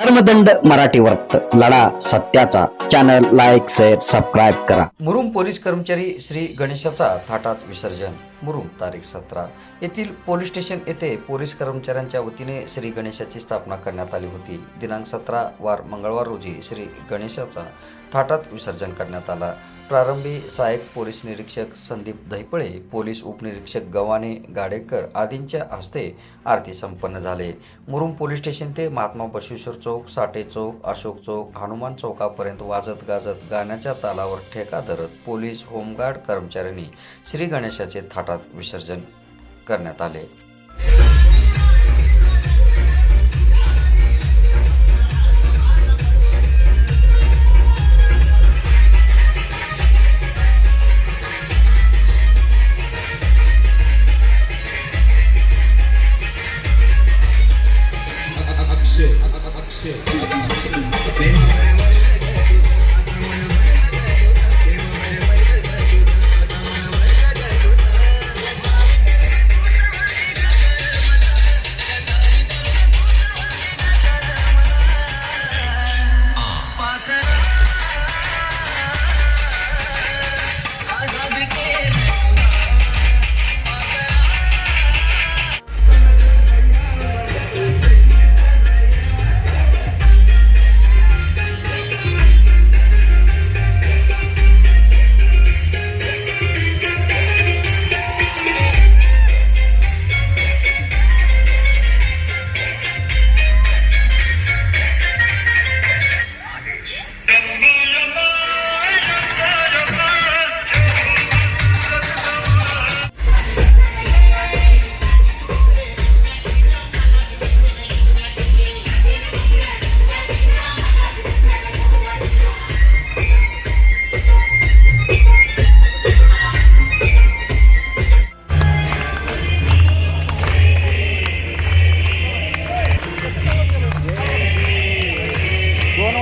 कर्मदंड मराठी वर्त लढा सत्याचा. चॅनल लाईक शेअर सबस्क्राईब करा. मुरुम पोलीस कर्मचारी श्री गणेशाचा थाटात विसर्जन. मुरुम तारीख सतरा. येथील पोलीस स्टेशन येथे पोलीस कर्मचाऱ्यांच्या वतीने श्री गणेशाची स्थापना करण्यात आली होती. दिनांक सतरा वार मंगळवार रोजी श्री गणेशाचा थाटात विसर्जन करण्यात आला. प्रारंभी सहाय्यक पोलीस निरीक्षक संदीप दहिपळे पोलीस उपनिरीक्षक गव्हाणे गाडेकर आदींच्या हस्ते आरती संपन्न झाले. मुरुम पोलीस स्टेशन ते महात्मा बसवेश्वर चौक साठे चौक अशोक चौक हनुमान चौकापर्यंत वाजत गाजत गाण्याच्या तालावर ठेका धरत पोलीस होमगार्ड कर्मचाऱ्यांनी श्री गणेशाचे थाट थाटात विसर्जन करण्यात आले. अक्षय. अक्षय.